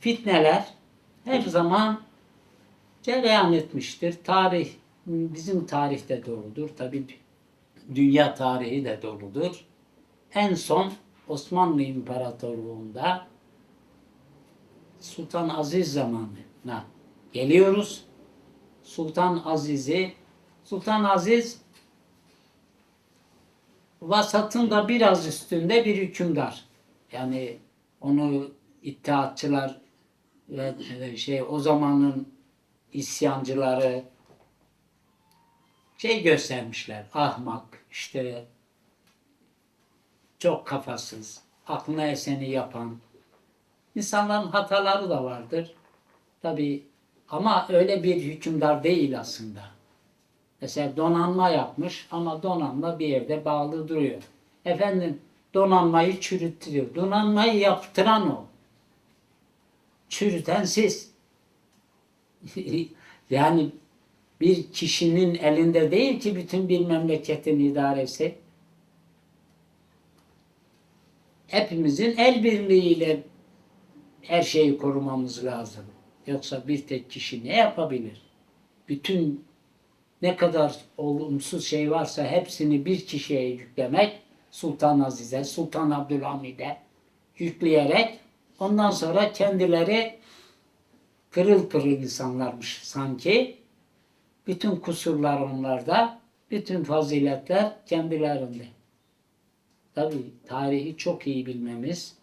fitneler her zaman cereyan etmiştir. Tarih, bizim tarihte doludur. Tabi dünya tarihi de doludur. En son Osmanlı İmparatorluğu'nda Sultan Aziz zamanına geliyoruz. Sultan Aziz'i Sultan Aziz vasatın da biraz üstünde bir hükümdar. Yani onu İttihatçılar ve e, şey o zamanın isyancıları şey göstermişler. Ahmak, işte çok kafasız, aklına eseni yapan. İnsanların hataları da vardır. Tabi ama öyle bir hükümdar değil aslında. Mesela donanma yapmış ama donanma bir yerde bağlı duruyor. Efendim donanmayı çürütüyor. Donanmayı yaptıran o. Çürüten siz. yani bir kişinin elinde değil ki bütün bir memleketin idaresi. Hepimizin el birliğiyle her şeyi korumamız lazım. Yoksa bir tek kişi ne yapabilir? Bütün ne kadar olumsuz şey varsa hepsini bir kişiye yüklemek Sultan Aziz'e, Sultan Abdülhamid'e yükleyerek ondan sonra kendileri pırıl pırıl insanlarmış sanki. Bütün kusurlar onlarda, bütün faziletler kendilerinde. Tabii tarihi çok iyi bilmemiz,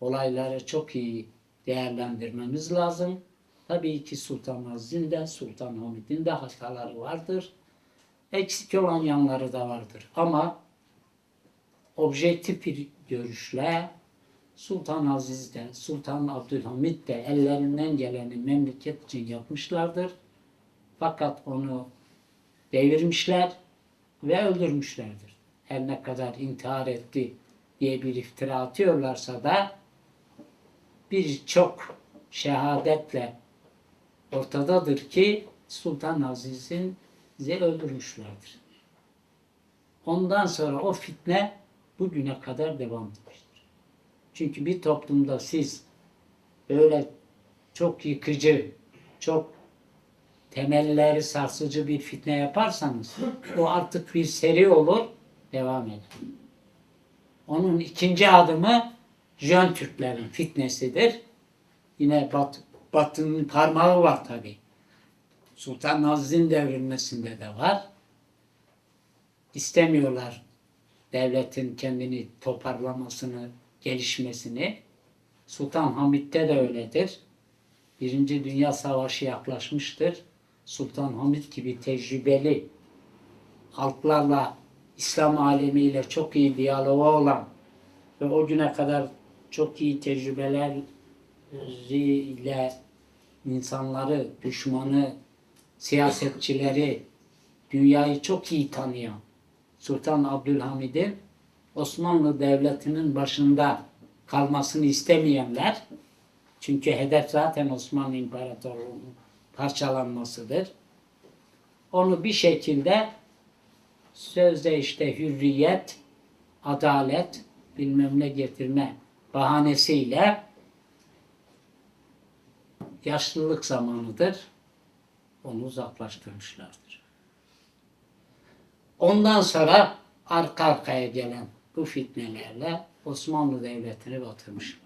olayları çok iyi değerlendirmemiz lazım. Tabii ki Sultan Aziz'in de Sultan Hamid'in de hataları vardır. Eksik olan yanları da vardır. Ama objektif bir görüşle Sultan Aziz de, Sultan Abdülhamid de ellerinden geleni memleket için yapmışlardır. Fakat onu devirmişler ve öldürmüşlerdir. Her ne kadar intihar etti diye bir iftira atıyorlarsa da birçok şehadetle ortadadır ki Sultan Aziz'in bizi öldürmüşlerdir. Ondan sonra o fitne bugüne kadar devam etmiştir. Çünkü bir toplumda siz böyle çok yıkıcı, çok temelleri sarsıcı bir fitne yaparsanız o artık bir seri olur, devam eder. Onun ikinci adımı Jön Türklerin fitnesidir. Yine Bat, Batı'nın parmağı var tabi. Sultan Nazlı'nın devrilmesinde de var. İstemiyorlar devletin kendini toparlamasını, gelişmesini. Sultan Hamid'de de öyledir. Birinci Dünya Savaşı yaklaşmıştır. Sultan Hamid gibi tecrübeli, halklarla, İslam alemiyle çok iyi diyaloğu olan ve o güne kadar çok iyi tecrübelerle insanları, düşmanı, siyasetçileri, dünyayı çok iyi tanıyan Sultan Abdülhamid'in Osmanlı Devleti'nin başında kalmasını istemeyenler çünkü hedef zaten Osmanlı İmparatorluğu'nun parçalanmasıdır. Onu bir şekilde sözde işte hürriyet, adalet bilmem ne getirme bahanesiyle yaşlılık zamanıdır. Onu uzaklaştırmışlardır. Ondan sonra arka arkaya gelen bu fitnelerle Osmanlı Devleti'ni batırmış.